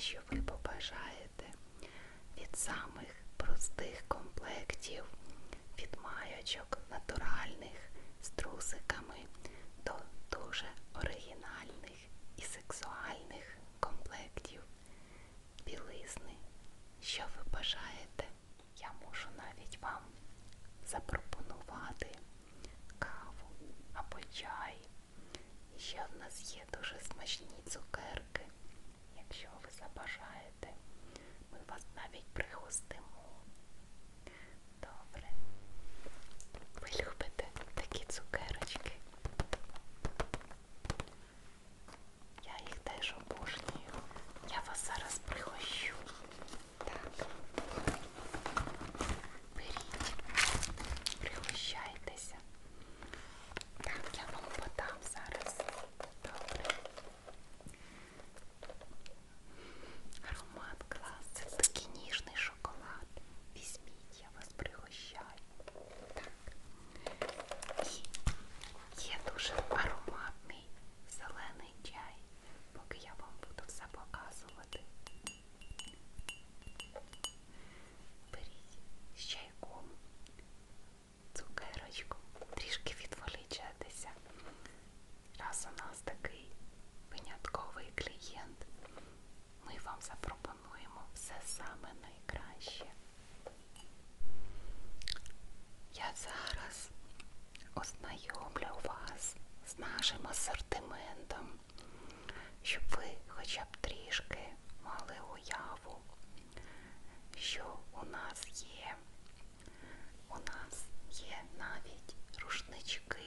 що ви побажаєте від самих простих комплектів, від маєчок натуральних з трусиками до дуже оригінальних і сексуальних комплектів, білизни, що ви бажаєте, я можу навіть вам запропонувати каву або чай. Ще в нас є дуже смачні цукерки якщо ви забажаєте, ми вас навіть пригостимо. нашим асортиментом, щоб ви хоча б трішки мали уяву, що у нас є. У нас є навіть рушнички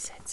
said